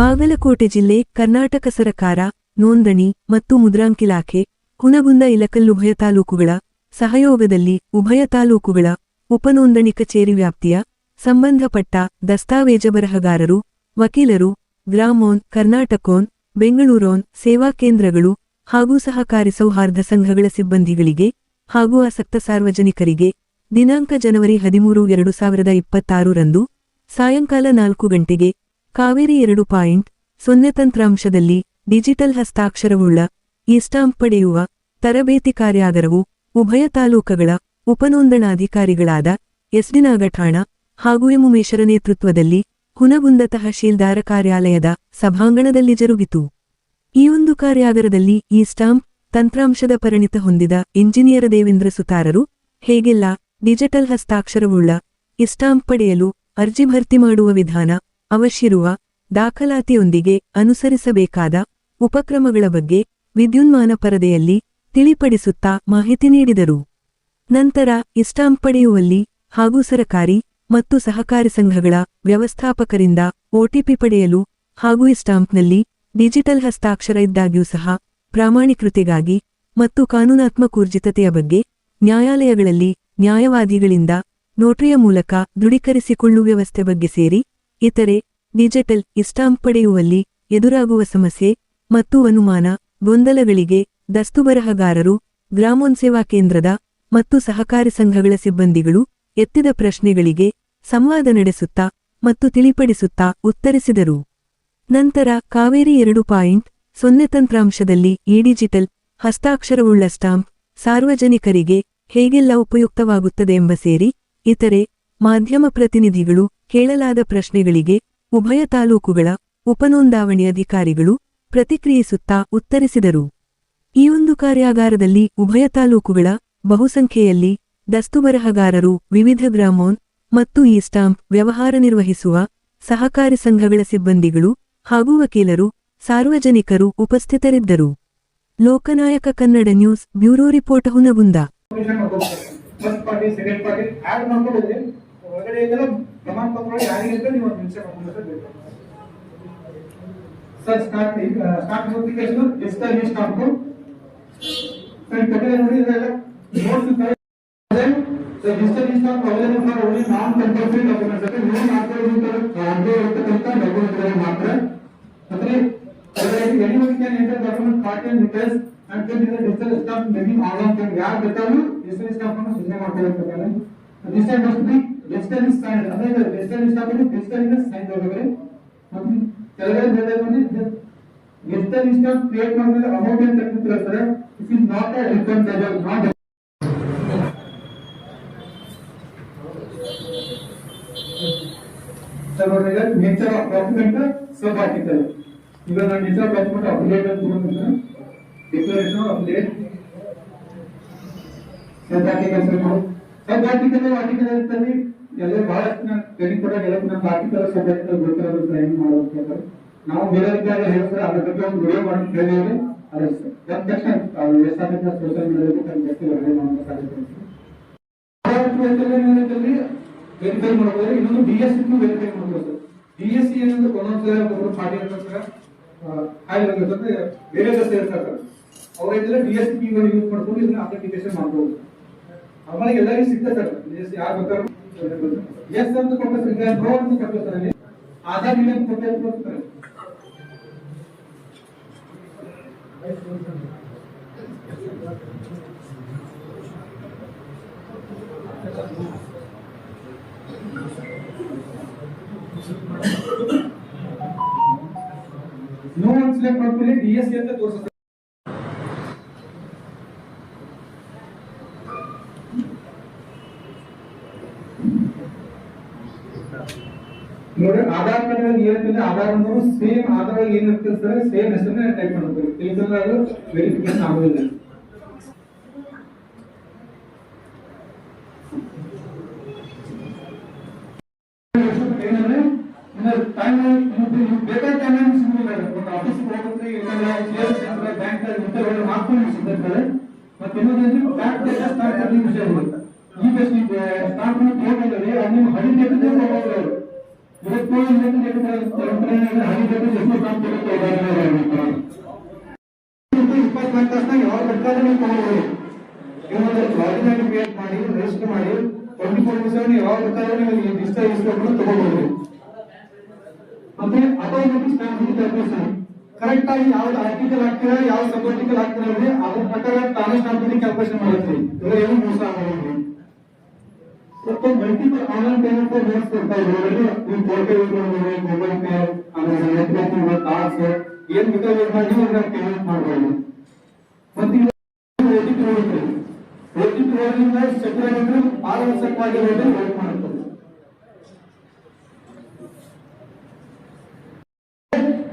ಬಾಗಲಕೋಟೆ ಜಿಲ್ಲೆ ಕರ್ನಾಟಕ ಸರಕಾರ, ನೋಂದಣಿ ಮತ್ತು ಮುದ್ರಾಂಕಿಲಾಖೆ ಹುನಗುಂದ ಇಲಕಲ್ ಉಭಯ ತಾಲೂಕುಗಳ ಸಹಯೋಗದಲ್ಲಿ ಉಭಯ ತಾಲೂಕುಗಳ ಉಪನೋಂದಣಿ ಕಚೇರಿ ವ್ಯಾಪ್ತಿಯ ಸಂಬಂಧಪಟ್ಟ ದಸ್ತಾವೇಜ ಬರಹಗಾರರು, ವಕೀಲರು, ಗ್ರಾಮೋನ್, ಕರ್ನಾಟಕೋನ್, ಬೆಂಗಳೂರೋನ್ ಸೇವಾ ಕೇಂದ್ರಗಳು ಹಾಗೂ ಸಹಕಾರಿ ಸೌಹಾರ್ದ ಸಂಘಗಳ ಸಿಬ್ಬಂದಿಗಳಿಗೆ ಹಾಗೂ ಆಸಕ್ತ ಸಾರ್ವಜನಿಕರಿಗೆ ದಿನಾಂಕ ಜನವರಿ ಹದಿಮೂರು ಎರಡು ಸಾವಿರದ ಇಪ್ಪತ್ತಾರರಂದು ಸಾಯಂಕಾಲ ನಾಲ್ಕು ಗಂಟೆಗೆ ಕಾವೇರಿ ಎರಡು ಪಾಯಿಂಟ್ ಸೊನ್ನೆ ತಂತ್ರಾಂಶದಲ್ಲಿ ಡಿಜಿಟಲ್ ಹಸ್ತಾಕ್ಷರವುಳ್ಳ ಈ ಪಡೆಯುವ ತರಬೇತಿ ಕಾರ್ಯಾಗಾರವು ಉಭಯ ತಾಲೂಕುಗಳ ಉಪನೋಂದಣಾಧಿಕಾರಿಗಳಾದ ಎಸ್ಡಿನಾಗಠಾಣ ಹಾಗೂ ಎಂ ಉಮೇಶರ ನೇತೃತ್ವದಲ್ಲಿ ಹುನಗುಂದ ತಹಶೀಲ್ದಾರ ಕಾರ್ಯಾಲಯದ ಸಭಾಂಗಣದಲ್ಲಿ ಜರುಗಿತು. ಈ ಒಂದು ಕಾರ್ಯಾಗಾರದಲ್ಲಿ ಈ ಸ್ಟಾಂಪ್ ತಂತ್ರಾಂಶದ ಪರಿಣಿತ ಹೊಂದಿದ ಇಂಜಿನಿಯರ್ ದೇವೇಂದ್ರ ಸುತಾರರು ಹೇಗೆಲ್ಲ ಡಿಜಿಟಲ್ ಹಸ್ತಾಕ್ಷರವುಳ್ಳ ಈ ಪಡೆಯಲು ಅರ್ಜಿ ಭರ್ತಿ ಮಾಡುವ ವಿಧಾನ ಅವಶ್ಯಿರುವ ದಾಖಲಾತಿಯೊಂದಿಗೆ ಅನುಸರಿಸಬೇಕಾದ ಉಪಕ್ರಮಗಳ ಬಗ್ಗೆ ವಿದ್ಯುನ್ಮಾನ ಪರದೆಯಲ್ಲಿ ತಿಳಿಪಡಿಸುತ್ತಾ ಮಾಹಿತಿ ನೀಡಿದರು. ನಂತರ ಇಸ್ಟಾಂ ಪಡೆಯುವಲ್ಲಿ ಹಾಗೂ ಸರಕಾರಿ ಮತ್ತು ಸಹಕಾರಿ ಸಂಘಗಳ ವ್ಯವಸ್ಥಾಪಕರಿಂದ ಒಟಿಪಿ ಪಡೆಯಲು ಹಾಗೂ ಇಸ್ಟಾಂಪ್ನಲ್ಲಿ ಡಿಜಿಟಲ್ ಹಸ್ತಾಕ್ಷರ ಇದ್ದಾಗ್ಯೂ ಸಹ ಪ್ರಾಮಾಣಿಕೃತೆಗಾಗಿ ಮತ್ತು ಕಾನೂನಾತ್ಮಕೂರ್ಜಿತತೆಯ ಬಗ್ಗೆ ನ್ಯಾಯಾಲಯಗಳಲ್ಲಿ ನ್ಯಾಯವಾದಿಗಳಿಂದ ನೋಟ್ರಿಯ ಮೂಲಕ ದೃಢೀಕರಿಸಿಕೊಳ್ಳುವ ವ್ಯವಸ್ಥೆ ಬಗ್ಗೆ ಸೇರಿ ಇತರೆ ಡಿಜಿಟಲ್ ಇಸ್ಟಾಂಪ್ ಪಡೆಯುವಲ್ಲಿ ಎದುರಾಗುವ ಸಮಸ್ಯೆ ಮತ್ತು ಅನುಮಾನ ಗೊಂದಲಗಳಿಗೆ ದಸ್ತುಬರಹಗಾರರು, ಗ್ರಾಮೋನ್ ಸೇವಾ ಕೇಂದ್ರದ ಮತ್ತು ಸಹಕಾರಿ ಸಂಘಗಳ ಸಿಬ್ಬಂದಿಗಳು ಎತ್ತಿದ ಪ್ರಶ್ನೆಗಳಿಗೆ ಸಂವಾದ ನಡೆಸುತ್ತಾ ಮತ್ತು ತಿಳಿಪಡಿಸುತ್ತಾ ಉತ್ತರಿಸಿದರು. ನಂತರ ಕಾವೇರಿ ಎರಡು ಪಾಯಿಂಟ್ ಸೊನ್ನೆ ತಂತ್ರಾಂಶದಲ್ಲಿ ಈ ಡಿಜಿಟಲ್ ಹಸ್ತಾಕ್ಷರವುಳ್ಳ ಸ್ಟಾಂಪ್ ಸಾರ್ವಜನಿಕರಿಗೆ ಹೇಗೆಲ್ಲ ಉಪಯುಕ್ತವಾಗುತ್ತದೆ ಎಂಬ ಸೇರಿ ಇತರೆ ಮಾಧ್ಯಮ ಪ್ರತಿನಿಧಿಗಳು ಕೇಳಲಾದ ಪ್ರಶ್ನೆಗಳಿಗೆ ಉಭಯ ತಾಲೂಕುಗಳ ಉಪನೋಂದಾವಣಿ ಅಧಿಕಾರಿಗಳು ಪ್ರತಿಕ್ರಿಯಿಸುತ್ತಾ ಉತ್ತರಿಸಿದರು. ಈ ಒಂದು ಕಾರ್ಯಾಗಾರದಲ್ಲಿ ಉಭಯ ತಾಲೂಕುಗಳ ಬಹುಸಂಖ್ಯೆಯಲ್ಲಿ ದಸ್ತುಬರಹಗಾರರು, ವಿವಿಧ ಗ್ರಾಮೋನ್ ಮತ್ತು ಈ ಸ್ಟಾಂಪ್ ವ್ಯವಹಾರ ನಿರ್ವಹಿಸುವ ಸಹಕಾರಿ ಸಂಘಗಳ ಸಿಬ್ಬಂದಿಗಳು ಹಾಗೂ ವಕೀಲರು, ಸಾರ್ವಜನಿಕರು ಉಪಸ್ಥಿತರಿದ್ದರು. Lokanayaka Kannada news bureau report Hungund. First party second party add ಮಾಡ್ಕೊಳ್ಳೋದ್ರಿ ಹೊರಗಡೆ ಇದೆಲ್ಲ ಪ್ರಮಾಣ ಪತ್ರ ಯಾರಿಗಿಂತ ನೀವು ಒಂದು ನಿಮಿಷ ಮಾಡ್ಕೊಂಡು ಸರ್ ಸ್ಟಾರ್ಟ್ ಸ್ಟಾರ್ಟ್ ನೋಟಿಫಿಕೇಶನ್ ಎಷ್ಟು ಲಿಸ್ಟ್ ಹಾಕು ಸರ್ ಕಡೆ ನೋಡಿ ಇದೆಲ್ಲ ನೋಟ್ಸ್ ಇದ್ದಾರೆ so digital list of available for only non compulsory documents ಅಂದ್ರೆ ನೀವು ಮಾಡ್ಕೊಳ್ಳೋದು ಅರ್ಜಿ ಇರ್ತಕ್ಕಂಥ ಡಾಕ್ಯುಮೆಂಟ್ಗಳು ಮಾತ್ರ ಅಂದ್ರೆ anyone can enter document party and details and fill the digital stamp making online can ಯಾರು ಬೇಕಾದ್ರೂ ಡಿಜಿಟಲ್ ಸ್ಟಾಂಪ್ ಅನ್ನು ಸೂಚನೆ ಮಾಡ್ಕೊಳ್ಳಬೇಕಾದ್ರೆ this time must be digital sign ಅಂದ್ರೆ ಡಿಜಿಟಲ್ ಸ್ಟಾಂಪ್ ಅನ್ನು ಡಿಜಿಟಲ್ ಇಂದ ಸೈನ್ ಆಗಬೇಕು ಮತ್ತು ಕೆಳಗಡೆ ಬೇರೆ ಬಂದು ಡಿಜಿಟಲ್ ಸ್ಟಾಂಪ್ ಕ್ರಿಯೇಟ್ ಮಾಡಿದ್ರೆ ಅಮೌಂಟ್ ಅಂತ ತೆಗೆದುಕೊಳ್ಳಿ sir it is not a return not sir ನೋಡಿ nature of document sub article ಈಗ ನಾನು ನೇಚರ್ ಆಫ್ ಡಾಕ್ಯುಮೆಂಟ್ ಅಪ್ಡೇಟ್ ಅಂತ ತಗೊಂಡಿದ್ದೀನಿ declaration update sub article sir sub article article ಇರ್ತದೆ ಎಲ್ಲ ಬಹಳಷ್ಟು ನಾನು ಟ್ರೈನಿಂಗ್ ಎಲ್ಲ ನಮ್ಮ ಸಬ್ ಆರ್ಟಿಕಲ್ ಗೊತ್ತಿರೋದು ಮಾಡಬೇಕು ನಾವು ಬೇರೆಯವರಿಗಾಗಿ ಹೇಳ್ತಾರೆ, ಅದ್ರ ಬಗ್ಗೆ ಒಂದು ವಿಡಿಯೋ ಮಾಡಿ ಹೇಳಿದ್ರೆ ಒಂದ್ ತಕ್ಷಣ ಸೋಷಿಯಲ್ ಜಾಸ್ತಿ ವರದಿ ಮಾಡೋ ಸಾಧ್ಯತೆ ವೆರಿಫೈ ಮಾಡ್ಬೋದು ಇನ್ನೊಂದು ಡಿ ಎಸ್ ವೆರಿಫೈ ಮಾಡ್ಬೋದು ಡಿ ಎಸ್ ಸಿ ಏನಂದ್ರೆ ಒಂದೊಂದು ಒಬ್ಬರು ಬೇರೆ ಜೊತೆ ಇರ್ತಾರೆ ಅವ್ರ ಡಿ ಎಸ್ ಸಿ ಯೂಸ್ ಮಾಡ್ಕೊಂಡು ಇದನ್ನ ಮಾಡ್ಬೋದು. ಆಮೇಲೆ ಎಲ್ಲರಿಗೂ ಸಿಗ್ತದೆ ಸರ್. ಎಸ್ ಸಿ ಯಾರು ಬೇಕಾದ್ರೂ ಎಸ್ ಅಂತ ಈಗ ಪ್ರೋ ಅಂತ ಕೊಡ್ತಾರೆ ಆಧಾರ್ ಇಲ್ಲ ಅಂತ ಕೊಟ್ಟಿರ್ತಾರೆ ನೋ ಒನ್ ಸೆಲೆಕ್ಟ್ ಮಾಡ್ಕೊಳ್ಳಿ ಡಿ ಎಸ್ ಅಂತ ತೋರಿಸುತ್ತೆ ನೋಡಿ ಆಧಾರ್ ಕಾರ್ಡ್ ಏನಿರ್ತದೆ ಆಧಾರ್ ನಂಬರ್ ಸೇಮ್ ಆಧಾರ್ ಏನಿರ್ತದೆ ಸರ್? ಸೇಮ್ ಹೆಸರನ್ನ ಟೈಪ್ ಮಾಡ್ಬೇಕು ತಿಳಿದ್ರೆ ಅದು ವೆರಿಫಿಕೇಶನ್ ಆಗೋದಿಲ್ಲ. ಏನಂದ್ರೆ ಟೈಮ್ ಬೇಕಾದ ಟೈಮ್ ಸಿಗುದಿಲ್ಲ ಒಂದು ಆಫೀಸ್ಗೆ ಹೋಗ್ಬೇಕು ಇಲ್ಲ ಬ್ಯಾಂಕ್ ಇಂಥವೆಲ್ಲ ಮಾಡ್ಕೊಂಡು ಸಿಗ್ತಾರೆ ಮತ್ತೆ ಇನ್ನೊಂದು ಬ್ಯಾಂಕ್ ಡೇಟಾ ಸ್ಟಾರ್ಟ್ ಮಾಡಲಿಕ್ಕೆ ವಿಷಯ ಇದೆ ಈ ಬೆಸ್ಟ್ ಸ್ಟಾರ್ಟ್ ಮಾಡಿ ಹೋಗಿದ್ರೆ ಅದು ನಿಮ್ಮ ಹಳಿ ಡೇಟಾ ಯಾವಾಗ ಬೇಕಾದ್ರೆ ನೀವು ಮಾಡಿ ಮಾಡಿ ಟ್ವೆಂಟಿ ಫೋರ್ ನೀವು ಮತ್ತೆ ಆರ್ಟಿಕಲ್ ಯಾವ ಅದ್ರ ಪ್ರಕಾರ ತಾನೇ ಸ್ಟಾಂಪ್ ಕ್ಯಾಲ್ಕುಲೇಷನ್ ಮಾಡುತ್ತೆ ಇದ್ರ ಏನು ಮೋಸ ಆಗೋದಿಲ್ಲ ಮತ್ತು ಮಲ್ಟಿಪಲ್ ಆನ್ಲೈನ್ ಪೇಮೆಂಟ್ ನೋಟ್ಸ್ ಕೊಡ್ತಾ ಇದ್ದಾರೆ ನೀವು PhonePe use mobile pay ಆಮೇಲೆ ನೆಟ್ ಬ್ಯಾಂಕಿಂಗ್ ಕಾರ್ಡ್ಸ್ ಏನ್ ಬೇಕಾದ್ರೆ ಯೂಸ್ ಮಾಡಿ ನೀವು ಪೇಮೆಂಟ್ ಮಾಡ್ಬೋದು ಮತ್ತೆ ಪಾರದರ್ಶಕವಾಗಿ ಹೋದ್ರೆ ವರ್ಕ್ ಮಾಡುತ್ತದೆ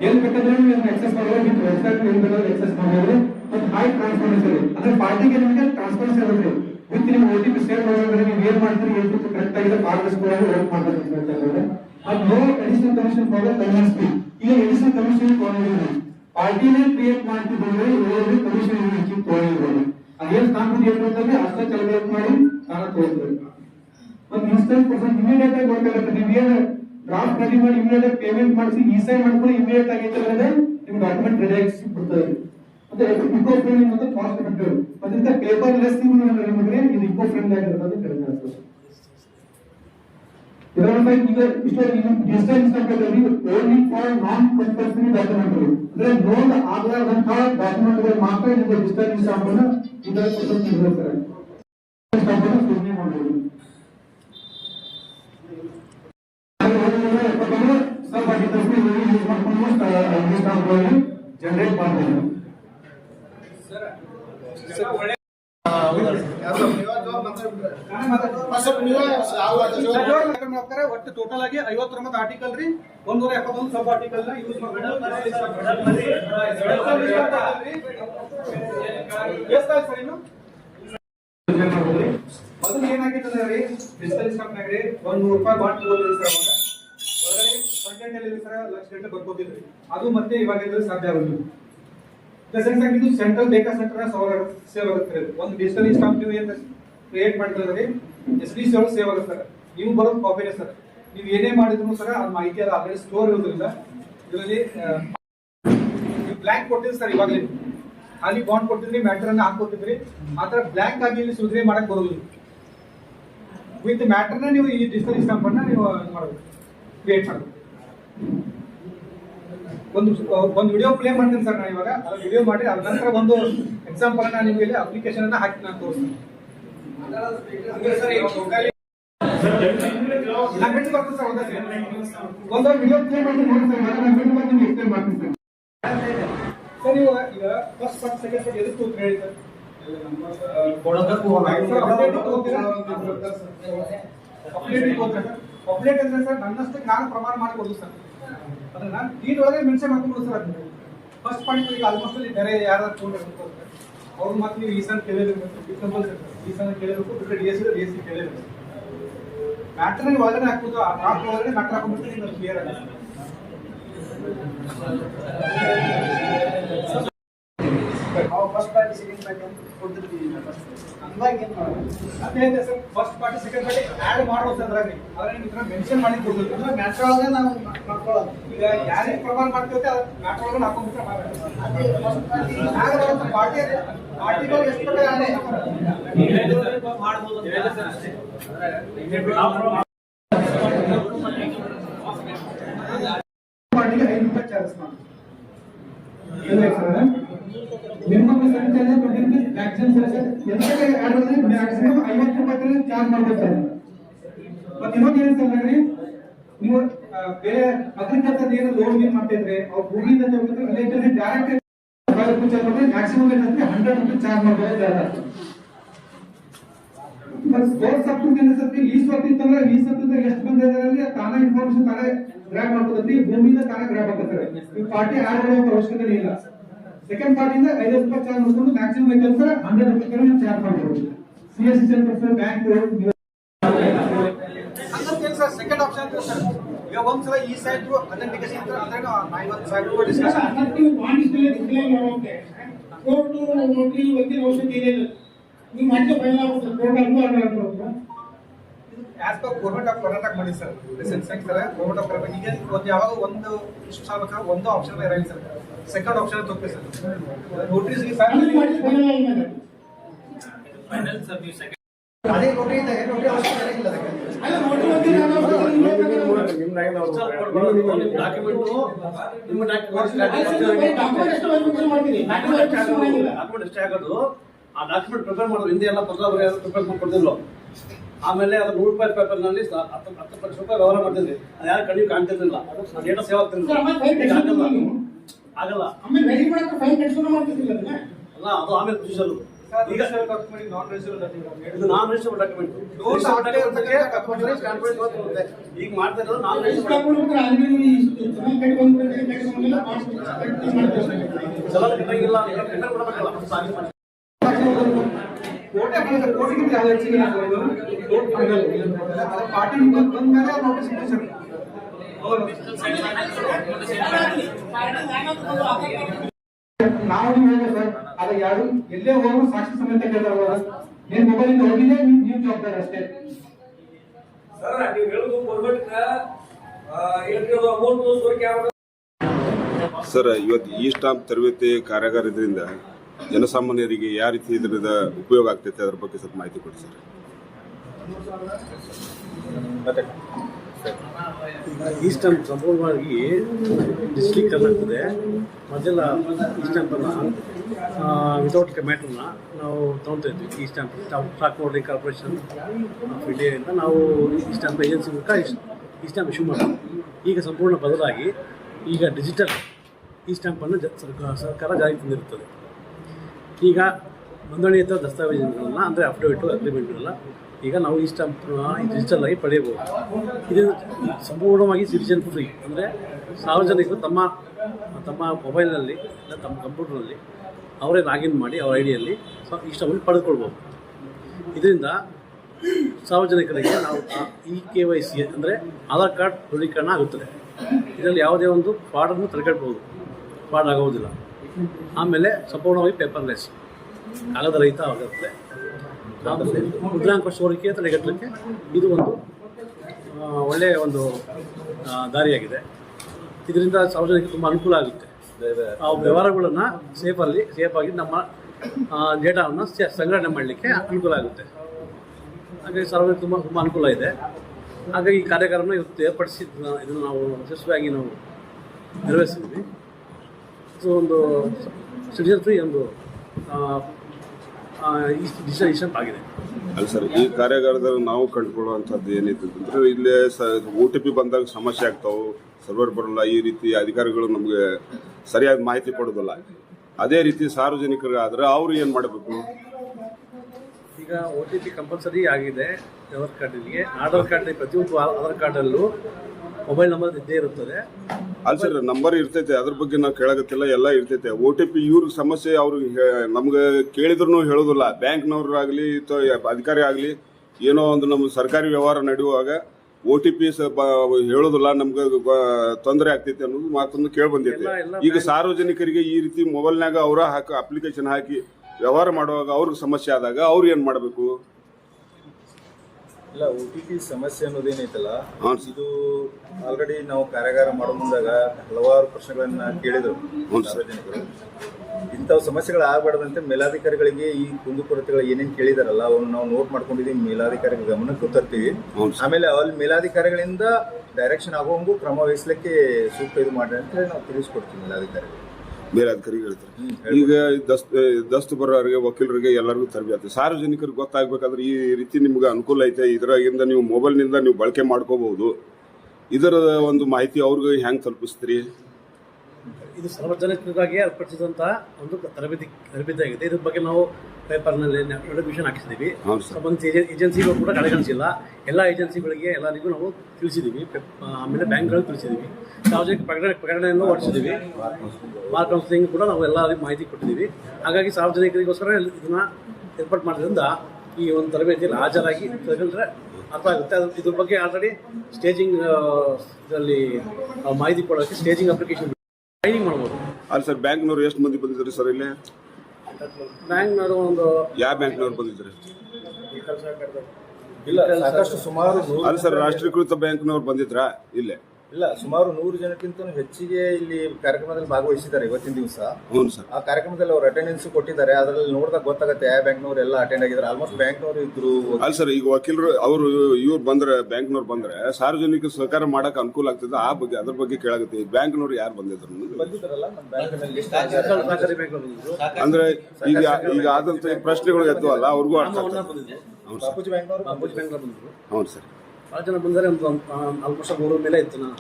ಏನ್ ಬೇಕಾದ್ರೆ ನೀವು ಎಕ್ಸೆಸ್ ಮಾಡಬಹುದು ನಿಮ್ಮ ವೆಬ್ಸೈಟ್ ಎಕ್ಸೆಸ್ ಮಾಡಬಹುದು ಮತ್ತು ಹೈ ಟ್ರಾನ್ಸ್ಪರೆನ್ಸಿ ಮತ್ತೆ ಪಾರ್ಟಿಗೆ ನಿಮಗೆ ಟ್ರಾನ್ಸ್ಪರೆನ್ಸಿ ಇರುತ್ತೆ ವಿತ್ ನಿಮ್ಮ ಓ ಟಿ ಪಿ ಸೇವ್ ಮಾಡೋದ್ರೆ ನೀವು ಏನ್ ಮಾಡ್ತೀರಿ ಏನ್ ಕರೆಕ್ಟ್ ಆಗಿದೆ ಪಾರದರ್ಶಕವಾಗಿ ವರ್ಕ್ ಮಾಡ್ಬೇಕು ಅಂತ ಹೇಳ್ತಾ ಇದ್ದಾರೆ. ಅದು no additional commission for payments fee ಈಗ ಅಡಿಷನಲ್ ಕಮಿಷನ್ ತಗೊಂಡಿದ್ದೀವಿ ಪಾರ್ಟಿನೇ ಕ್ರಿಯೇಟ್ ಮಾಡ್ತಿದ್ರೆ ಇವರು ಕಮಿಷನ್ ಹೆಚ್ಚಿಗೆ ತಗೊಂಡಿರ್ಬೋದು ಅದೇನ್ ಸ್ಟಾಂಪ್ ಅಂತಂದ್ರೆ ಅಷ್ಟೇ ಕ್ಯಾಲ್ಕುಲೇಟ್ ಮಾಡಿ ಸಾಲ ತೋರಿಸ್ಬೇಕು. ಮತ್ತೆ ಇನ್ಸ್ಟೆಂಟ್ ಪರ್ಸೆಂಟ್ ಇಮಿಡಿಯೇಟ್ ಆಗಿ ಗೊತ್ತಾಗುತ್ತೆ ನೀವು ಏನು ಡ್ರಾಫ್ಟ್ ರೆಡಿ ಮಾಡಿ ಇಮಿಡಿಯೇಟ್ ಆಗಿ ಪೇಮೆಂಟ್ ಮಾಡಿಸಿ ಸೈನ್ ಮಾಡ್ಕೊಂಡು ಇಮಿಡಿಯೇಟ್ ಆಗಿ ಅಂದ್ರೆ ನಿಮ್ಗೆ ಡಾಕ್ಯುಮೆಂಟ್ ರೆಡಿ ಆಗಿ ಸಿಕ್ಬಿಡ್ತದೆ ಮತ್ತೆ ಇಕೋ ಫ್ರೆಂಡ್ಲಿ ಮತ್ತೆ ಕಾಸ್ಟ್ ಎಫೆಕ್ಟಿವ್ ಮತ್ತೆ ಪೇಪರ್ ಲೆಸ್ ನೀವು ನಿಮಗೆ ಇದು ಇಕೋ ಫ್ರೆಂಡ್ಲಿ ಆಗಿರುತ್ತೆ ಅಂತ ಕಡಿಮೆ ಆಗ್ತದೆ ಇದರಲ್ಲಿ ಈಗ ಇಷ್ಟ digital Instagram only for non compulsory documentary ಅಂದ್ರೆ ನೋಂದ ಆಗಲಾರ್ದಂತಹ ಡಾಕ್ಯುಮೆಂಟ್ಗಳು ಮಾತ್ರ ನಿಮಗೆ ಡಿಜಿಟಲ್ ಇನ್ಸ್ಟಾಗ್ರಾಮ್ ಇದರ ಪರ್ಸೆಂಟ್ ಇರುತ್ತೆ ಇನ್ಸ್ಟಾಗ್ರಾಮ್ ಸೂಚನೆ ಮಾಡಬಹುದು ಸ್ವಲ್ಪ ಡಿಟೇಲ್ಸ್ ಯೂಸ್ ಮಾಡ್ಕೊಂಡು ಇನ್ಸ್ಟಾಗ್ರಾಮ್ ಜನರೇಟ್ ಮಾಡಬಹುದು ಒಟ್ಟು ಟೋಟಲ್ ಆಗಿ ಐವತ್ತೊಂಬತ್ತು ಆರ್ಟಿಕಲ್ ರೀ ಒಂದೂರ ಎಪ್ಪತ್ತೊಂದು ಸಬ್ ಆರ್ಟಿಕಲ್ ಯೂಸ್ ಮೊದಲು ಏನಾಗಿತ್ತು ರೀ ಡಿಜಿಟಲ್ ಸ್ಟಾಕ್ನಾಗ ರೀ ಒಂದ್ ನೂರು ರೂಪಾಯಿ ಬಾಂಡ್ ತಗೋದ್ರಿ ಸರ್ ಕಂಟೆಂಟ್ ಸರ್ ಲಕ್ಷ ಗಂಟೆ ಬರ್ಕೋತಿದ್ರಿ ಅದು ಮತ್ತೆ ಇವಾಗ ಸಾಧ್ಯ ಆಗೋದಿಲ್ಲ ಇದು ಸೆಂಟ್ರಲ್ ಡೇಟಾ ಸೆಂಟರ್ ಸೇವ್ ಆಗುತ್ತೆ. ಒಂದು ಡಿಜಿಟಲ್ ಸ್ಟಾಂಪ್ ನೀವು ಏನು ಕ್ರಿಯೇಟ್ ಮಾಡ್ತಿದ್ರೆ ಎಸ್ ಡಿ ಸಿ ಒಳಗೆ ಸೇವ್ ಆಗುತ್ತೆ ಸರ್. ನೀವು ಬರೋದು ಕಾಪಿನೇ ಸರ್. ನೀವು ಏನೇ ಮಾಡಿದ್ರು ಸರ್, ಅದು ಮಾಹಿತಿ ಅದು ಆಲ್ರೆಡಿ ಸ್ಟೋರ್ ಇರೋದ್ರಿಂದ ಇದರಲ್ಲಿ ನೀವು ಬ್ಲ್ಯಾಂಕ್ ಕೊಟ್ಟಿದ್ರಿ ಸರ್ ಇವಾಗಲೇ. ಖಾಲಿ ಬಾಂಡ್ ಕೊಟ್ಟಿದ್ರಿ ಮ್ಯಾಟರ್ ಅನ್ನ ಹಾಕೊತಿದ್ರಿ ಮಾತ್ರ ಬ್ಲ್ಯಾಂಕ್ ಆಗಿ ಇಲ್ಲಿ ಸುಧಾರಣೆ ಮಾಡಕ್ ಬರೋದಿಲ್ಲ. ವಿತ್ ಮ್ಯಾಟರ್ನ ನೀವು ಈ ಡಿಜಿಟಲ್ ಸ್ಟಾಂಪ್ ನೀವು ಮಾಡಬೇಕು ಕ್ರಿಯೇಟ್ ಮಾಡಬೇಕು ಒಂದು ಒಂದು ವಿಡಿಯೋ ಪ್ಲೇ ಮಾಡ್ತೀನಿ ಸರ್ ನಾನು ಇವಾಗ. ವಿಡಿಯೋ ಮಾಡಿ, ಅದ್ರ ನಂತರ ಒಂದು ಎಕ್ಸಾಂಪಲ್ ನಾನು ನಿಮಗೆ ಅಪ್ಲಿಕೇಶನ್ ಅನ್ನ ಹಾಕಿ ನಾನು ತೋರಿಸ್ತೀನಿ. ಸರ್ ಬಿಟ್ಟು ಬರ್ತೀನಿ ಸರ್ ಸರ್ ನಾನು ಬಿಟ್ಟು ಬಂದು ಸರ್ ಸರ್ ಈಗ ಫಸ್ಟ್ ಫಸ್ಟ್ ಸೆಕೆಂಡ್ ಹೇಳಿ ಸರ್ ಅಪ್ಡೇಟ್ ಅಂದ್ರೆ ಸರ್ ನನ್ನಷ್ಟಕ್ಕೆ ನಾನು ಪ್ರಮಾಣ ಮಾಡಿ ಕೊಡುದು ಸರ್ ಅದನ್ನ ನೀಟ್ ಒಳಗೆ ಮೆನ್ಷನ್ ಮಾಡ್ಕೊಂಡು ಸರ್ ಫಸ್ಟ್ ಪಾಯಿಂಟ್ ಈಗ ಆಲ್ಮೋಸ್ಟ್ ಅಲ್ಲಿ ಬೇರೆ ಯಾರು ತಗೊಂಡಿರ್ಬೇಕು ಅವ್ರು ಮತ್ತೆ ನೀವು ಈ ಸಲ ಕೇಳಿರ್ಬೇಕು ಕಂಪಲ್ಸರಿ ಈ ಸಲ ಕೇಳಿರ್ಬೇಕು ಬಿಟ್ಟರೆ D S D S C ಕೇಳಿರ್ಬೇಕು matter ಒಳಗಡೆ ಹಾಕ್ಬೋದು ಆ ಡ್ರಾಪ್ ಒಳಗಡೆ ಮ್ಯಾಟ್ರ್ ಹಾಕೊಂಡ್ಬಿಟ್ಟು ನಿಮ್ಗೆ ಕ್ಲಿಯರ್ ಆಗುತ್ತೆ. ಹಂಗಾಗಿ ಏನ್ ಮಾಡೋದು? Sir first party second party add ಮಾಡ್ಬೋದು ಅದ್ರಾಗ. ನೀವು ಮೆನ್ಷನ್ ಮಾಡಿ ಕೊಡ್ತೀವಿ ಅಂದ್ರೆ ಮ್ಯಾಟ್ರ್ ಒಳಗೆ ನಾವು ಮಾಡ್ಕೊಳ್ಳೋದು. ಈಗ ಯಾರಿಗೆ ಪ್ರಮಾಣ ಮಾಡ್ತೀವಿ ಅದು ಮ್ಯಾಟ್ರ್ ಒಳಗೆ ಹಾಕೊಂಡ್ಬಿಟ್ರೆ ಪಾರ್ಟಿ ಪಾರ್ಟಿ ಪಾರ್ಟಿಗಳು ಎಷ್ಟು ಅದೇ ಪಾರ್ಟಿಗೆ ಐದು ರೂಪಾಯಿ ಚಾರ್ಜ್ ಮಾಡಿ ಮಿನಿಮಮ್ ಸಂಖ್ಯೆ ಮ್ಯಾಕ್ಸಿಮಮ್ ಎಂತಕ್ಕೆ ಆಡಿದ್ರೆ ಮ್ಯಾಕ್ಸಿಮಮ್ ಐವತ್ತು ರೂಪಾಯಿ ಚಾರ್ಜ್ ಮಾಡ್ಬೇಕು ಸರ್. ಮತ್ತೆ ಇನ್ನೊಂದು ಏನು ಸರ್ ನೀವು ಬೇರೆ ಅಗ್ರಿಕಲ್ಚರ್ ಏನು ಲೋನ್ ಮಾಡ್ತಿದ್ರೆ ಅವ್ರ ಭೂಮಿಯಿಂದ ತಗೊಂಡ್ರೆ ಡೈರೆಕ್ಟ್ ಮ್ಯಾಕ್ಸಿಮಮ್ ಏನಂದ್ರೆ ಹಂಡ್ರೆಡ್ ರುಪೀಸ್ ಚಾರ್ಜ್ ಮಾಡ್ಬೋದು ಈ ಸ್ವತ್ತಿತ್ತಂದ್ರೆ ಈ ಸ್ವತ್ತಿಂದ ಎಷ್ಟು ಬಂದಿದ್ದಾರೆ ತಾನೇ ಇನ್ಫಾರ್ಮೇಶನ್ ತಾನೇ ಗ್ರಾಪ್ ಮಾಡ್ಕೊತೈತಿ ಭೂಮಿಯಿಂದ ತಾನೇ ಗ್ರಾಪ್ ಆಗ್ತದೆ ಈ ಪಾರ್ಟಿ ಆಡ್ ಅವಶ್ಯಕತೆ ಇಲ್ಲ. ಸೆಕೆಂಡ್ ಪಾರ್ಟಿಯಿಂದ ಐದು ರೂಪಾಯಿ ಚಾರ್ಜ್ ಮಾಡ್ಕೊಂಡು ಮ್ಯಾಕ್ಸಿಮಮ್ ಐತೆ ಅಂದ್ರೆ ಹಂಡ್ರೆಡ್ ರುಪೀಸ್ ಚಾರ್ಜ್ ಮಾಡ್ಬೋದು C S C centre bank ಹಂಗಂತೇನು sir second option ಅಂತ ಸರ್ ಈಗ ಒಂದ್ಸಲ ಈ ಸೈಡ್ ಅಥೆಂಟಿಕೇಶನ್ ಇದ್ರೆ ಅದ್ರಾಗ ನಾ ಇವತ್ತು ಸೈಡ್ ಡಿಸ್ಕಷನ್ ನೀವು ಮಾಡಿಸ್ತಿಲ್ಲ ಡಿಸ್ಪ್ಲೇ ಮಾಡೋಕೆ ಕೋರ್ಟು ವಕೀಲ ವಕೀಲ ಔಷಧಿ ಏನಿಲ್ಲ ನೀವು ಮತ್ತೆ ಫೈನಲ್ ಆಗುತ್ತೆ ಕೋರ್ಟ್ ಅಲ್ಲೂ ಆರ್ಡರ್ ಆಗ್ಬೋದು as per government of Karnataka ಮಾಡಿ sir sensex sir government of Karnataka ಈಗ ಒಂದು ಯಾವಾಗ ಒಂದು ಇಷ್ಟು ಸಾಲ ಬೇಕಾದ್ರೆ ಒಂದು ಆಪ್ಷನ್ ಇರಂಗಿಲ್ಲ ಸರ್ ಸೆಕೆಂಡ್ ಆಪ್ಷನ್ ತಪ್ಪಿ ಸರ್ ಸರ್ ಮಾಡಿ ಫೈನಲ್ ಆಗಿ ಮೇಲೆ. ಅದೇ ನೋಟ್ರಿ ಇದೆ ನೋಟ್ರಿ ಅವಶ್ಯಕತೆ ಇಲ್ಲ ಅದಕ್ಕೆ. ಅಲ್ಲ ಬಗ್ಗೆ ನಾನು ನಿಮ್ಮ ಡಾಕ್ಯುಮೆಂಟ್ ಎಷ್ಟು ವೆರಿಫಿಕೇಶನ್ ಮಾಡ್ತೀರಿ? ಡಾಕ್ಯುಮೆಂಟ್ ವೆರಿಫಿಕೇಶನ್ ಮಾಡಂಗಿಲ್ಲ ಡಾಕ್ಯುಮೆಂಟ್ ಎಷ್ಟೇ ಆಗೋದು. ಆ ಡಾಕ್ಯುಮೆಂಟ್ ಪ್ರಿಪೇರ್ ಮಾಡೋದು ಹಿಂದೆ ಎಲ್ಲ ಪತ್ರ ಪ್ರಿಪೇರ್ ಮಾಡಿ ಆಮೇಲೆ ಅದು ನೂರು ರೂಪಾಯಿ ಪೇಪರ್ನಲ್ಲಿ ಹತ್ತು ಹತ್ತು ಲಕ್ಷ ರೂಪಾಯಿ ವ್ಯವಹಾರ ಮಾಡ್ತಿದ್ವಿ. ಅದು ಯಾರು ಕಡಿಮೆ ಕಾಣ್ತಿರ್ಲಿಲ್ಲ. ಅದು ಡೇಟಾ ಸೇವ್ ಸರ್, ಆಗ್ತಿರ್ಲಿಲ್ಲ ಆಗಲ್ಲ. ಆಮೇಲೆ ರೆಡಿ ಮಾಡಕ್ಕೆ ಫೈಲ್ ಕಟ್ಸೋಣ ಮಾಡ್ತಿದ್ದಿಲ್ಲ ಅದನ್ನ? ಅಲ್ಲ ಅದು ಆಮೇಲೆ ಪ್ರೊಸೀಜರ್ ಸರ್ ಈಗ ಈಗ ಡಾಕ್ಯುಮೆಂಟ್ ನಾನ್ ರಿಜಿಸ್ಟರ್ ಇದು ನಾನ್ ರಿಜಿಸ್ಟರ್ ಡಾಕ್ಯುಮೆಂಟ್ ಈಗ ಮಾಡ್ತಾ ಇರೋದು ನಾನ್ ಎಷ್ಟು ರಿಜಿಸ್ಟರ್ ಡಾಕ್ಯುಮೆಂಟ್ ಬೇಕಾದ್ರೆ ಅಲ್ಲಿ ನೀವು ಈ ಚೆನ್ನಾಗಿ ಕಟ್ಕೊಂಡು ಕಟ್ಕೊಂಡೆಲ್ಲ ಮಾಡ್ಸ್ಬಿಟ್ಟು ಮಾಡ್ತೀವಿ. ಚಲೋ ಇರಂಗಿಲ್ಲ ಟೆಂಡರ್ ಕೊಡಬೇಕಲ್ಲ first ಆಗಿ ಮಾಡಿ. ಕೋಟೆ ಯಾವ ಹೆಚ್ಚಿಗೆ ಕೋರ್ಟ್ ಪಾರ್ಟಿ ಬಂದ ಮೇಲೆ ನೋಟಿಸ್ ನಾವು ನೀವು ಹೇಳಿ ಸರ್? ಅದ ಯಾರು? ಎಲ್ಲೇ ಹೋದ್ರು ಸಾಕ್ಷಿ ಸಮೇತ ಕೇಳ್ತಾರ ನೀನ್ ಮೊಬೈಲ್ ಇಂದ ಹೋಗಿದೆ ನೀವ್ ಜವಾಬ್ದಾರಿ ಜವಾಬ್ದಾರ ಅಷ್ಟೇ. ಸರ್ ನೀವು ಹೇಳುದು ಗೌರ್ಮೆಂಟ್ ಹೇಳ್ತಿರೋದು ಅಮೌಂಟ್ ಸೋರಿಕೆ ಆಗೋದು. ಸರ್ ಇವತ್ತು ಈ ಸ್ಟಾಂಪ್ ತರಬೇತಿ ಕಾರ್ಯಾಗಾರ ಇದರಿಂದ ಜನಸಾಮಾನ್ಯರಿಗೆ ಯಾವ ರೀತಿ ಇದರಿಂದ ಉಪಯೋಗ ಆಗ್ತೈತೆ ಅದ್ರ ಬಗ್ಗೆ ಸ್ವಲ್ಪ ಮಾಹಿತಿ ಕೊಡಿ ಸರ್. ಈ ಸ್ಟ್ಯಾಂಪ್ ಸಂಪೂರ್ಣವಾಗಿ ಡಿಸ್ಟ್ರಿಕ್ಟ್ ಆಗ್ತದೆ. ಮೊದಲ ಈ ಸ್ಟ್ಯಾಂಪನ್ನು ವಿತೌಟ್ ಮ್ಯಾಟ್ರನ್ನ ನಾವು ತೊಗೊತಾ ಇದ್ವಿ. ಈ stamp stock holding corporation of ಇಂಡಿಯಾದಿಂದ ನಾವು ಈ ಸ್ಟ್ಯಾಂಪ್ ಏಜೆನ್ಸಿ ಮೂಲಕ ಈ ಸ್ಟ್ಯಾಂಪ್ ಇಶ್ಯೂ ಮಾಡ್ತೀವಿ ಈಗ ಸಂಪೂರ್ಣ ಬದಲಾಗಿ ಈಗ ಡಿಜಿಟಲ್ ಈ ಸ್ಟ್ಯಾಂಪನ್ನು ಸರ್ಕಾರ ಜಾರಿಗೆ ತಂದಿರುತ್ತದೆ. ಈಗ ನೋಂದಣಿಯುತ ದಸ್ತಾವೇಜುಗಳನ್ನ ಅಂದರೆ ಅಫಿಡವಿಟು ಅಗ್ರಿಮೆಂಟ್ಗಳನ್ನ ಈಗ ನಾವು ಈ ಸ್ಟಾಂಪ್ ಡಿಜಿಟಲ್ ಆಗಿ ಪಡೆಯಬಹುದು. ಇದು ಸಂಪೂರ್ಣವಾಗಿ ಸಿಟಿಜನ್ ಫ್ರೀ ಅಂದರೆ ಸಾರ್ವಜನಿಕರು ತಮ್ಮ ತಮ್ಮ ಮೊಬೈಲ್ನಲ್ಲಿ ಇಲ್ಲ, ತಮ್ಮ ಕಂಪ್ಯೂಟರ್ನಲ್ಲಿ ಅವರೇ ಲಾಗಿನ್ ಮಾಡಿ ಅವರ ಐಡಿಯಲ್ಲಿ ಈ ಸ್ಟಾಂಪನ್ನು ಪಡೆದುಕೊಳ್ಬೋದು ಇದರಿಂದ ಸಾರ್ವಜನಿಕರಿಗೆ ನಾವು ಇ ಕೆ ವೈ ಸಿ ಅಂದರೆ ಆಧಾರ್ ಕಾರ್ಡ್ ದೃಢೀಕರಣ ಆಗುತ್ತದೆ. ಇದರಲ್ಲಿ ಯಾವುದೇ ಒಂದು ಫ್ರಾಡನ್ನು ತಡೆಗಟ್ಟಬಹುದು. ಫ್ರಾಡ್ ಆಗೋದಿಲ್ಲ ಆಮೇಲೆ ಸಂಪೂರ್ಣವಾಗಿ ಪೇಪರ್ಲೆಸ್ ಕಾಗದ ರಹಿತ ಆಗುತ್ತೆ. ಮುದ್ರಾಂಕ ಸೋರಿಕೆ ತಡೆಗಟ್ಟಲಿಕ್ಕೆ ಇದು ಒಂದು ಒಳ್ಳೆಯ ಒಂದು ದಾರಿಯಾಗಿದೆ. ಇದರಿಂದ ಸಾರ್ವಜನಿಕರಿಗೆ ತುಂಬ ಅನುಕೂಲ ಆಗುತ್ತೆ. ಆ ವ್ಯವಹಾರಗಳನ್ನು ಸೇಫಲ್ಲಿ ಸೇಫಾಗಿ ನಮ್ಮ ಡೇಟಾವನ್ನು ಸಂಗ್ರಹಣೆ ಮಾಡಲಿಕ್ಕೆ ಅನುಕೂಲ ಆಗುತ್ತೆ. ಹಾಗಾಗಿ ಸಾರ್ವಜನಿಕ ತುಂಬ ತುಂಬ ಅನುಕೂಲ ಇದೆ. ಹಾಗಾಗಿ ಈ ಕಾರ್ಯಕ್ರಮ ಇವತ್ತು ಏರ್ಪಡಿಸಿ ಇದನ್ನು ನಾವು ಯಶಸ್ವಿಯಾಗಿ ನಾವು ನೆರವೇರಿಸಿದ್ವಿ ಇದು ಒಂದು ಸಿಟಿಜನ್ ಫ್ರೀ ಒಂದು ಇನ್ಸ್ಟಂಪ್ ಆಗಿದೆ. ಅಲ್ಲ ಸರ್ ಈ ಕಾರ್ಯಾಗಾರದಲ್ಲಿ ನಾವು ಕಂಡುಕೊಳ್ಳುವಂಥದ್ದು ಏನಿತ್ತು ಅಂದ್ರೆ ಇಲ್ಲೇ ಸ ಓ ಟಿ ಪಿ ಬಂದಾಗ ಸಮಸ್ಯೆ ಆಗ್ತಾವೆ ಸರ್ವರ್ ಬರಲ್ಲ ಈ ರೀತಿ ಅಧಿಕಾರಿಗಳು ನಮಗೆ ಸರಿಯಾದ ಮಾಹಿತಿ ಕೊಡೋದಲ್ಲ. ಅದೇ ರೀತಿ ಸಾರ್ವಜನಿಕರಾದ್ರೆ ಅವರು ಏನು ಮಾಡಬೇಕು? ಈಗ ಓ ಟಿ ಪಿ ಕಂಪಲ್ಸರಿ ಆಗಿದೆ ಆಧಾರ್ ಕಾರ್ಡಿಗೆ ಆಧಾರ್ ಕಾರ್ಡ್ ಪ್ರತಿಯೊಂದು ಆಧಾರ್ ಕಾರ್ಡಲ್ಲೂ ಮೊಬೈಲ್ ನಂಬರ್ ಇದ್ದೇ ಇರುತ್ತದೆ. ಅಲ್ಲ ಸರ್ ನಂಬರ್ ಇರ್ತೈತೆ ಅದ್ರ ಬಗ್ಗೆ ನಾವು ಕೇಳಾಗತ್ತಿಲ್ಲ ಎಲ್ಲ ಇರ್ತೈತೆ. ಓ ಟಿ ಪಿ ಇವ್ರ ಸಮಸ್ಯೆ ಅವ್ರಿಗೆ ನಮ್ಗೆ ಕೇಳಿದ್ರು ಹೇಳೋದಿಲ್ಲ. ಬ್ಯಾಂಕ್ನವ್ರಾಗಲಿ ಅಥವಾ ಅಧಿಕಾರಿ ಆಗಲಿ ಏನೋ ಒಂದು ನಮ್ಮ ಸರ್ಕಾರಿ ವ್ಯವಹಾರ ನಡೆಯುವಾಗ ಓ ಟಿ ಪಿ ಹೇಳೋದಿಲ್ಲ ನಮ್ಗೆ ತೊಂದರೆ ಆಗ್ತೈತೆ ಅನ್ನೋದು ಮಾತನ್ನು ಕೇಳಿ ಬಂದೈತೆ. ಈಗ ಸಾರ್ವಜನಿಕರಿಗೆ ಈ ರೀತಿ ಮೊಬೈಲ್ನಾಗ ಅವರ ಹಾಕಿ ಅಪ್ಲಿಕೇಶನ್ ಹಾಕಿ ವ್ಯವಹಾರ ಮಾಡುವಾಗ ಅವ್ರಿಗೆ ಸಮಸ್ಯೆ ಆದಾಗ ಅವ್ರು ಏನು ಮಾಡಬೇಕು? ಇಲ್ಲ ಒ ಟಿ ಸಮಸ್ಯೆ ಅನ್ನೋದೇನೈತಲ್ಲ ಹಾಂ ಸರ್. ಇದು ಆಲ್ರೆಡಿ ನಾವು ಕಾರ್ಯಾಗಾರ ಮಾಡೋ ಮುಂದಾಗ ಹಲವಾರು ಪ್ರಶ್ನೆಗಳನ್ನ ಕೇಳಿದ್ರು ಹ್ಞೂ ಸರ್. ಸಾರ್ವಜನಿಕರು ಇಂಥವು ಸಮಸ್ಯೆಗಳು ಆಗಬಾರ್ದಂತೆ ಮೇಲಾಧಿಕಾರಿಗಳಿಗೆ ಈ ಕುಂದುಕೊರತೆಗಳು ಏನೇನು ಕೇಳಿದಾರಲ್ಲ ಅವನ್ನ ನಾವು ನೋಟ್ ಮಾಡ್ಕೊಂಡಿದ್ದೀವಿ ಮೇಲಾಧಿಕಾರಿಗಳ ಗಮನಕ್ಕೆ ತರ್ತೀವಿ ಹ್ಞೂ ಸರ್. ಆಮೇಲೆ ಅಲ್ಲಿ ಮೇಲಾಧಿಕಾರಿಗಳಿಂದ ಡೈರೆಕ್ಷನ್ ಆಗುವಂಗೂ ಕ್ರಮ ವಹಿಸ್ಲಿಕ್ಕೆ ಸೂಕ್ತ ಇದು ಮಾಡಿ ಅಂತ ಹೇಳಿ ನಾವು ತಿಳಿಸ್ಕೊಡ್ತೀವಿ ಮೇಲಾಧಿಕಾರಿಗಳಿಗೆ ಬೇರೆ ಅಧಿಕಾರಿಗೆ ಹೇಳ್ತಾರೆ? ಈಗ ದಸ್ತ್ ದಸ್ತು ಬರೋರಿಗೆ ವಕೀಲರಿಗೆ ಎಲ್ಲರಿಗೂ ತರಬೇತಿ. ಸಾರ್ವಜನಿಕರಿಗೆ ಗೊತ್ತಾಗಬೇಕಾದ್ರೆ ಈ ರೀತಿ ನಿಮ್ಗೆ ಅನುಕೂಲ ಐತೆ. ಇದರಾಗಿಂದ ನೀವು ಮೊಬೈಲ್ನಿಂದ ನೀವು ಬಳಕೆ ಮಾಡ್ಕೋಬಹುದು. ಇದರ ಒಂದು ಮಾಹಿತಿ ಅವ್ರಿಗೆ ಹೆಂಗೆ ತಲುಪಿಸ್ತೀರಿ? ಇದು ಸಾರ್ವಜನಿಕರಿಗಾಗಿ ಏರ್ಪಡಿಸಿದಂತಹ ಒಂದು ತರಬೇತಿ ತರಬೇತಿ ಆಗಿದೆ. ಇದ್ರ ಬಗ್ಗೆ ನಾವು ಪೇಪರ್ನಲ್ಲಿ ನೋಟಿಫಿಕೇಶನ್ ಹಾಕಿಸಿದ್ದೀವಿ. ಸಂಬಂಧಿಸಿದ ಏಜೆನ್ಸಿಗಳು ಕೂಡ ಕಡೆಗಣಿಸಿಲ್ಲ. ಎಲ್ಲ ಏಜೆನ್ಸಿಗಳಿಗೆ ಎಲ್ಲರಿಗೂ ನಾವು ತಿಳಿಸಿದೀವಿ ಆಮೇಲೆ ಬ್ಯಾಂಕ್ಗಳಿಗೆ ತಿಳಿಸಿದ್ದೀವಿ. ಸಾರ್ವಜನಿಕ ಪ್ರಕಟಣೆ ಪ್ರಕಟಣೆಯನ್ನು ಹೊರಡಿಸಿದ್ದೀವಿ. ಮಾರ್ಕ್ ಕೌನ್ಸಿಲಿಂಗ್ ಕೂಡ ನಾವು ಎಲ್ಲ ಮಾಹಿತಿ ಕೊಟ್ಟಿದ್ದೀವಿ. ಹಾಗಾಗಿ ಸಾರ್ವಜನಿಕರಿಗೋಸ್ಕರ ಇದನ್ನ ಏರ್ಪಾಡು ಮಾಡೋದ್ರಿಂದ ಈ ಒಂದು ತರಬೇತಿಯಲ್ಲಿ ಹಾಜರಾಗಿ ತಗೊಂಡ್ರೆ ಅರ್ಥ ಆಗುತ್ತೆ. ಅದು ಇದ್ರ ಬಗ್ಗೆ ಆಲ್ರೆಡಿ ಸ್ಟೇಜಿಂಗ್ ಇದರಲ್ಲಿ ಮಾಹಿತಿ ಕೊಡೋಕ್ಕೆ ಸ್ಟೇಜಿಂಗ್ ಅಪ್ಲಿಕೇಶನ್ ಟ್ರೈನಿಂಗ್ ಮಾಡ್ಬೋದು. ಅಲ್ಲಿ ಸರ್ ಬ್ಯಾಂಕ್ನವ್ರು ಎಷ್ಟು ಮಂದಿ ಬಂದಿದ್ದಾರೆ ಸರ್ ಇಲ್ಲಿ? ಬ್ಯಾಂಕ್ನವರು ಒಂದು ಯಾವ ಬ್ಯಾಂಕ್ನವ್ರು ಬಂದಿದ್ದಾರೆ? ಇಲ್ಲ ಸಾಕಷ್ಟು ಸುಮಾರು ಅಲ್ಲಿ ಅಲ್ಲ ಸರ್ ರಾಷ್ಟ್ರೀಕೃತ ಬ್ಯಾಂಕ್ನವ್ರು ಬಂದಿದ್ರಾ? ಇಲ್ಲೇ. ಇಲ್ಲ ಸುಮಾರು ನೂರು ಜನಕ್ಕಿಂತ ಹೆಚ್ಚಿಗೆ ಇಲ್ಲಿ ಕಾರ್ಯಕ್ರಮದಲ್ಲಿ ಭಾಗವಹಿಸಿದ್ದಾರೆ ಇವತ್ತಿನ ದಿವಸ. ಹೌದು ಸರ್. ಆ ಕಾರ್ಯಕ್ರಮದಲ್ಲಿ ಅವ್ರು ಅಟೆಂಡೆನ್ಸ್ ಕೊಟ್ಟಿದ್ದಾರೆ. ಅದರಲ್ಲಿ ನೋಡಿದಾಗ ಗೊತ್ತಾಗುತ್ತೆ ಆ ಬ್ಯಾಂಕ್ನವ್ರು ಎಲ್ಲ ಅಟೆಂಡ್ ಆಗಿದ್ದಾರೆ. ಆಲ್ಮೋಸ್ಟ್ ಬ್ಯಾಂಕ್ನವರು ಇದ್ರು. ಅಲ್ಲ ಸರ್ ಈಗ ವಕೀಲರು ಅವರು ಇವ್ರು ಬಂದ್ರೆ ಬ್ಯಾಂಕ್ನವ್ರು ಬಂದ್ರೆ ಸಾರ್ವಜನಿಕ ಸಹಕಾರ ಮಾಡಕ್ಕೆ ಅನುಕೂಲ ಆಗ್ತದೆ ಆ ಬಗ್ಗೆ ಅದ್ರ ಬಗ್ಗೆ ಕೇಳಾಗುತ್ತೆ. ಈ ಬ್ಯಾಂಕ್ನವ್ರು ಯಾರು ಬಂದಿದ್ರು. ಬಂದಿದ್ದಾರಲ್ಲ ನಮ್ಮ ಬ್ಯಾಂಕಿನಲ್ಲಿ ಅಂದ್ರೆ ಈಗ ಈಗ ಆದಂತ ಪ್ರಶ್ನೆಗಳು ಎದ್ದು ಅಲ್ಲ ಅವ್ರಿಗೂ ಅರ್ಥ ಆಗ್ತದೆ. ಬಾಪೂಜಿ ಬ್ಯಾಂಕ್ನವರು ಹೌದು ಸರ್. ಭಾಳ ಜನ ಬಂದರೆ ಒಂದು ನಾಲ್ಕು ವರ್ಷ ಮೂರು ಮೇಲೆ ಇತ್ತು ನಾನು.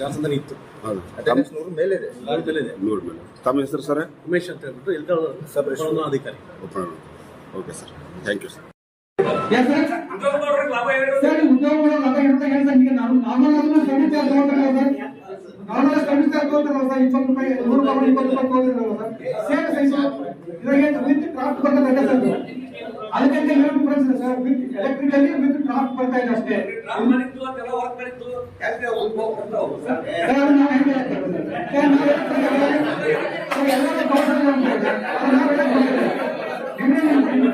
ಜಾಸ್ತಿ ಇತ್ತು. ಹೌದು. ಅಟೆಂಡೆನ್ಸ್ ನೂರು ಮೇಲೆ ಇದೆ. ನೂರು ಮೇಲೆ ಇದೆ. ನೂರು ಮೇಲೆ. ತಮ್ಮ ಹೆಸರು ಸರ್? ಉಮೇಶ್ ಅಂತ ಹೇಳ್ಬಿಟ್ಟು ಸಬ್ ರಿಜಿಸ್ಟ್ರಾರ್. ಅಧಿಕಾರಿ. Okay sir. Thank you sir. Yes sir ಲಾಭ ಸರ್ ಉದ್ಯೋಗಗಳು ಲಭ ಇರುತ್ತೆ ಹೇಳಿ ಸರ್ ಈಗ ನಾವು ನಾರ್ಮಲ್ ಆದ್ರೂ ಸರ್ವಿಸ್ ಚಾರ್ಜ್ ತಗೊಳ್ತಾರಲ್ಲ ಸರ್? ನಾರ್ಮಲ್ ಸರ್ವಿಸ್ ಚಾರ್ಜ್ ತಗೊಳ್ತಾರಲ್ಲ ಸರ್? ಇಪ್ಪತ್ತು ರೂಪಾಯಿ ನೂರು ರೂಪಾಯಿ ಇಪ್ಪತ್ತು ರೂಪಾಯಿ ಸರ್? ಸೇಮ್ ಸೈಜ್ ಇವಾಗ ವಿತ್ ಕ್ರಾಫ್ಟ್ ಬರ್ತದೆ ಸರ್? ಅದಕ್ಕೆ ಏನು ಫ್ರೆಂಡ್ಸ್ ಇದೆ sir with electrically with craft ಬರ್ತಾ ಇದೆ ಅಷ್ಟೇ ಮಾಡಿದ್ದು ಅದೆಲ್ಲ ವರ್ಕ್ ಯಾಕೆ ಸರ್ ಹೆಂಗೆ ಎಲ್ಲರೂ ಕೌಶಲ್ಯ ಅಂತ ಇಲ್ಲ.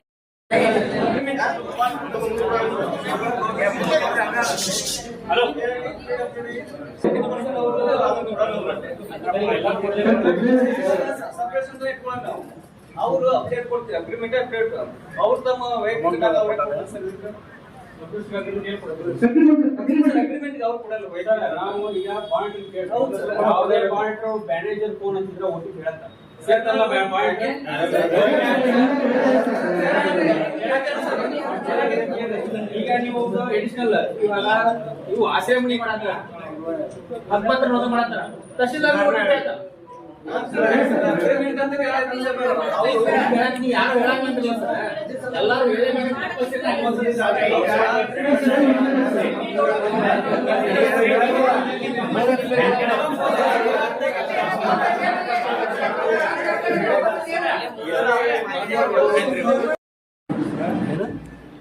ಅವರು ಅಪ್ಡೇಟ್ ಕೊಡ್ತೀರಾ? ಅಗ್ರಿಮೆಂಟ್ ಅಪ್ಡೇಟ್ ಅವ್ರು ತಮ್ಮ ವೈಯಕ್ತಿಕ ನಾವು ಈಗ ಬಾಂಡ್. ಯಾವುದೇ ಬಾಂಡ್ ಮ್ಯಾನೇಜರ್ ಫೋನ್ ಅಂತಿದ್ರೆ ಈಗ ನೀವು ಎಡಿಷನಲ್ ಇವಾಗ ಇವು ಆಸೆ ಮಾಡತ್ತಾರ? ಹತ್ತತ್ರ ನೋಂದ ಮಾಡತ್ತಾರ? ತಹಶೀಲ್ದಾರ್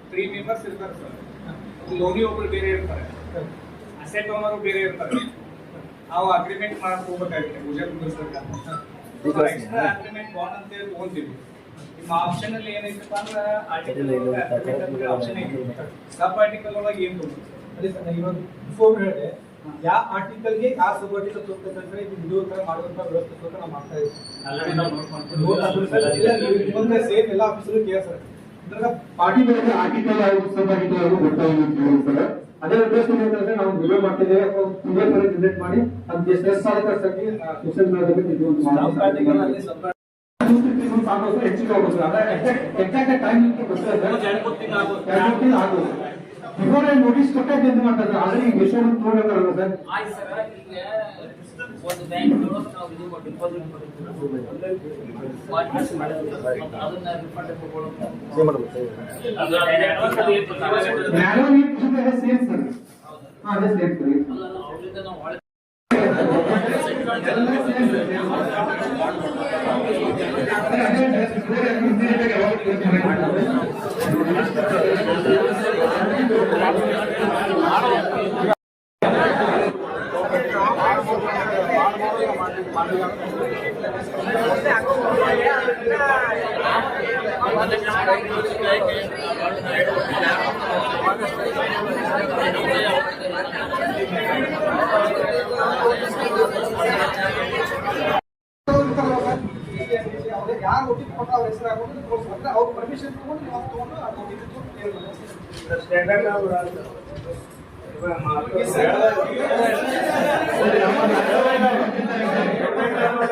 ತ್ರೀ ಮೆಂಬರ್ಸ್ ಇರ್ತಾರೆ ಸರ್ ಲೋನಿ ಒಬ್ರು ಬೇರೆ ಇರ್ತಾರೆ ಅಸೆಟ್ ಓನರ್ ಬೇರೆ ಇರ್ತಾರೆ ನಾವು ಅಗ್ರಿಮೆಂಟ್ ಮಾಡಕ್ ಹೋಗ್ಬೇಕಾಗುತ್ತೆ. ಪೂಜೆ ಎಕ್ಸ್ಟ್ರಾ ಅಗ್ರಿಮೆಂಟ್ ಬಾಂಡ್ ಅಂತ ಹೇಳಿ ತಗೊಂತೀವಿ. ನಿಮ್ಮ ಆಪ್ಷನ್ ಅಲ್ಲಿ ಏನೈತಪ್ಪ ಅಂದ್ರೆ ಆರ್ಟಿಕಲ್ ಆಪ್ಷನ್ ಐತಿ ಸಬ್ ಆರ್ಟಿಕಲ್ ಒಳಗೆ ಏನ್ ತಗೋಬೇಕು ಅದೇ ಸರ್ ಇವಾಗ ಬಿಫೋರ್ ಹೇಳಿದೆ ಯಾವ ಆರ್ಟಿಕಲ್ಗೆ ಯಾವ ಸಬ್ ಆರ್ಟಿಕಲ್ ತೋರ್ಬೇಕಂದ್ರೆ ಇದು ಇದು ತರ ಮಾಡುವಂತ ವ್ಯವಸ್ಥೆ ಸ್ವಲ್ಪ ನಾವು ಮಾಡ್ತಾ ಇದ್ದೀವಿ. ಸೇಮ್ ಎಲ್ಲ ಆಫೀಸರು ಕೇಳ ಸರ್. ಇದ್ರಾಗ ಮೇಲೆ ಆರ್ಟಿಕಲ್ ಸಬ್ ಆರ್ಟಿಕಲ್ ಹಾಗೂ ಗೊತ್ತಾಗಿ ಸರ್. ಅದೇ ಉದ್ದೇಶ ಏನಂತಂದ್ರೆ ನಾವು ರಿವ್ಯೂ ಮಾಡ್ತಿದ್ದೇವೆ. ಅಥವಾ ಪುನಃ ರಿಲೇಟ್ ಮಾಡಿ ಅದು ಸ್ಟ್ರೆಸ್ ಆಗುತ್ತೆ ಸರ್ ಸೋಷಿಯಲ್ ಮೀಡಿಯಾದಲ್ಲಿ ಇದು ಒಂದು ಸ್ಟಾಫ್ ಆರ್ಟಿಕಲ್ ಅಲ್ಲಿ ಸಬ್ ಹೆಚ್ಚಿಗೆ ಹೋಗುತ್ತೆ ಸರ್ ಅದೇ ಎಕ್ಸಾಕ್ಟ್ ಟೈಮ್ ಗೊತ್ತಿಲ್ಲ ಸರ್ ಎರಡು ಮೂರು ತಿಂಗಳು ಆಗೋದು ಬಿಫೋರ್ ನೋಟಿಸ್ ಕೊಟ್ಟಾಗ ಎಂತ ಮಾಡ್ತಾರೆ ಆಲ್ರೆಡಿ ವಿಷಯ ನೋಡ್ಬೇಕಲ್ವ ಸರ್. ಆಯ್ತು ಸರ್ ಈಗ ಒಂದು ಬ್ಯಾಂಕ್ ನಾವು ಇದು ಡಿಪಾಸಿಟ್ ಮಾಡಿದ್ವಿ ಅದನ್ನ ರಿಫಂಡ್ ಯಾರು ಒಟ್ಟಿಗೆ ಕೊಟ್ಟ ಅವ್ರ ಹೆಸರು ಹಾಕೊಂಡು ತೋರಿಸ್ಬೇಕು ಅವ್ರ ಪರ್ಮಿಷನ್ ತಗೊಂಡು ನಾವು ತಗೊಂಡು ಆ ಒಟ್ಟಿಗೆ ಕ್ಲಿಯರ್ ಮಾಡಿ ಸ್ಟ್ಯಾಂಡರ್ಡ್ ಅವರು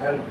Help.